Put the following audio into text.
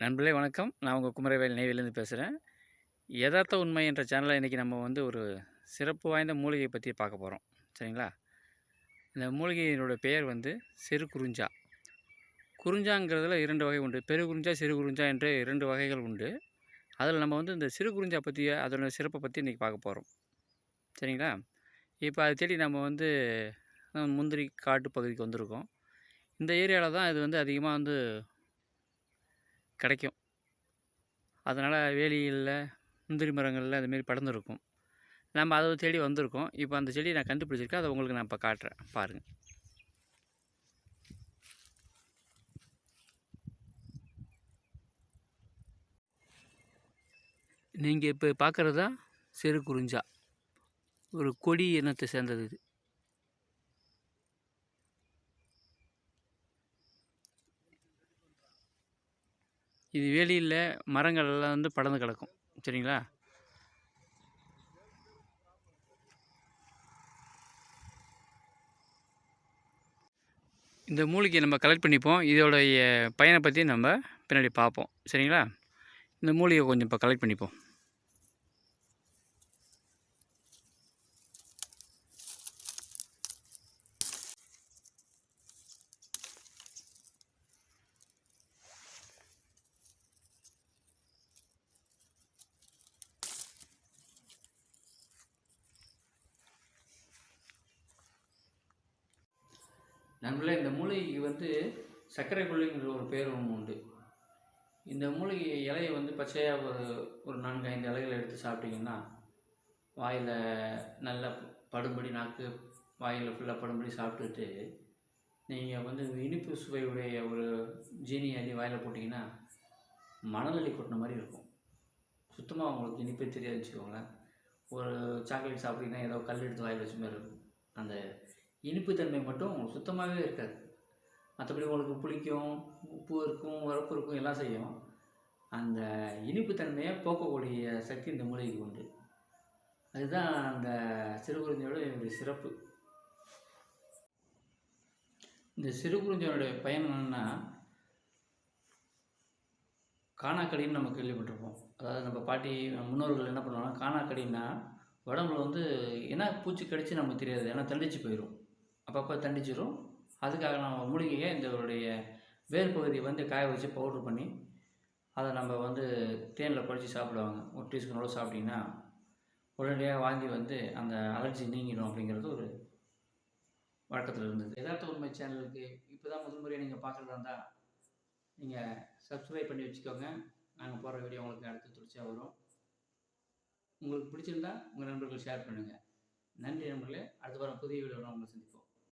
நண்பர்களே வணக்கம். நான் உங்கள் குமரவேல் நெய்வேலேருந்து பேசுகிறேன் யதார்த்த உண்மை என்ற சேனலில் இன்றைக்கி நம்ம வந்து ஒரு சிறப்பு வாய்ந்த மூலிகையை பற்றி பார்க்க போகிறோம் சரிங்களா? இந்த மூலிகையினோட பெயர் வந்து சிறு குறிஞ்சா குறிஞ்சாங்கிறதுல இரண்டு வகை உண்டு. பெரு குறிஞ்சா சிறு குறிஞ்சா என்று இரண்டு வகைகள் உண்டு. அதில் நம்ம வந்து இந்த சிறு குறிஞ்சா பற்றிய அதோட சிறப்பை பற்றி இன்றைக்கி பார்க்க போகிறோம் சரிங்களா? இப்போ அதை தேடி நம்ம வந்து முந்திரி காட்டு பகுதிக்கு வந்திருக்கோம். இந்த ஏரியாவில் தான் இது வந்து அதிகமாக வந்து கிடைக்கும். அதனால் வேலிகளில் முந்திரி மரங்களில் அதுமாரி படர்ந்துருக்கும். நம்ம அதை தேடி வந்திருக்கோம். இப்போ அந்த செடியை நான் கண்டுபிடிச்சிருக்கேன். அதை உங்களுக்கு நான் இப்போ காட்டுறேன். பாருங்கள் நீங்கள் இப்போ பார்க்குறது தான் சிறு குறிஞ்சா. ஒரு கொடி இனத்தை சேர்ந்தது இது. இது வேலியில் மரங்கள் எல்லாம் வந்து படர்ந்து கிடக்கும். சரிங்களா? இந்த மூலிகையை நம்ம கலெக்ட் பண்ணிப்போம். இதோடைய பயனை பற்றி நம்ம பின்னாடி பார்ப்போம். சரிங்களா? இந்த மூலிகை கொஞ்சம் இப்போ கலெக்ட் பண்ணிப்போம். நண்பர்களே இந்த மூலிகைக்கு வந்து சர்க்கரை கொல்லிங்கிற ஒரு பேரும் உண்டு. இந்த மூலிகை இலையை வந்து பச்சையாக ஒரு ஒரு நான்கு ஐந்து இலைகள் எடுத்து சாப்பிட்டிங்கன்னா வாயில் நல்லா படும்படி நாக்கு வாயில் ஃபுல்லாக படும்படி சாப்பிட்டுட்டு நீங்கள் வந்து இனிப்பு சுவையுடைய ஒரு ஜீனி அள்ளி வாயில் போட்டிங்கன்னா மணல் அள்ளி கொட்டின மாதிரி இருக்கும். சுத்தமாக உங்களுக்கு இனிப்பே தெரியாது வச்சுக்கோங்களேன். ஒரு சாக்லேட் சாப்பிட்டிங்கன்னா ஏதோ கல் எடுத்து வாயில் வச்ச மாதிரி இருக்கும். அந்த இனிப்புத்தன்மை மட்டும் சுத்தமாகவே இருக்காது. மற்றபடி உங்களுக்கு புளிக்கும் உப்பு இருக்கும் உரப்பு இருக்கும் எல்லாம் செய்யும். அந்த இனிப்புத்தன்மையை போக்கக்கூடிய சக்தி இந்த மூலிகைக்கு உண்டு. அதுதான் அந்த சிறுகுறிஞ்சியோட என்னுடைய சிறப்பு. இந்த சிறுகுறிஞ்சியோடைய பயன் என்னென்னா காணாக்கடின்னு நம்ம கேள்விப்பட்டிருப்போம். அதாவது நம்ம பாட்டி முன்னோர்கள் என்ன பண்ணுவாங்கன்னா காணாக்கடின்னா உடம்புல வந்து என்ன பூச்சி கடிச்சு நமக்கு தெரியாது. ஏன்னா தண்டிச்சு போயிடும் அப்பப்போ தண்டிச்சிடும் அதுக்காக நம்ம மூலிகையை இதோடைய வேர் பகுதியை வந்து காய வச்சு பவுட்ரு பண்ணி அதை நம்ம வந்து தேனில் குழச்சி சாப்பிடுவாங்க. ஒரு டீஸ்பூனோட சாப்பிட்டிங்கன்னா உடனடியாக வாங்கி வந்து அந்த அலர்ஜி நீங்கிடும் அப்படிங்கிறது ஒரு வழக்கத்தில் இருந்தது. எதார்த்த உண்மை சேனலுக்கு இப்போ தான் முதல் முறையாக நீங்கள் பார்க்குறதா இருந்தால் நீங்கள் சப்ஸ்கிரைப் பண்ணி வச்சுக்கோங்க. நாங்கள் போடுற வீடியோ உங்களுக்கு அடுத்து தொடர்ச்சியாக வரும். உங்களுக்கு பிடிச்சிருந்தா உங்கள் நண்பர்கள் ஷேர் பண்ணுங்கள் நன்றி நண்பர்களே. அடுத்த வாரம் புதிய வீடியோ உங்களை சந்திப்போம்.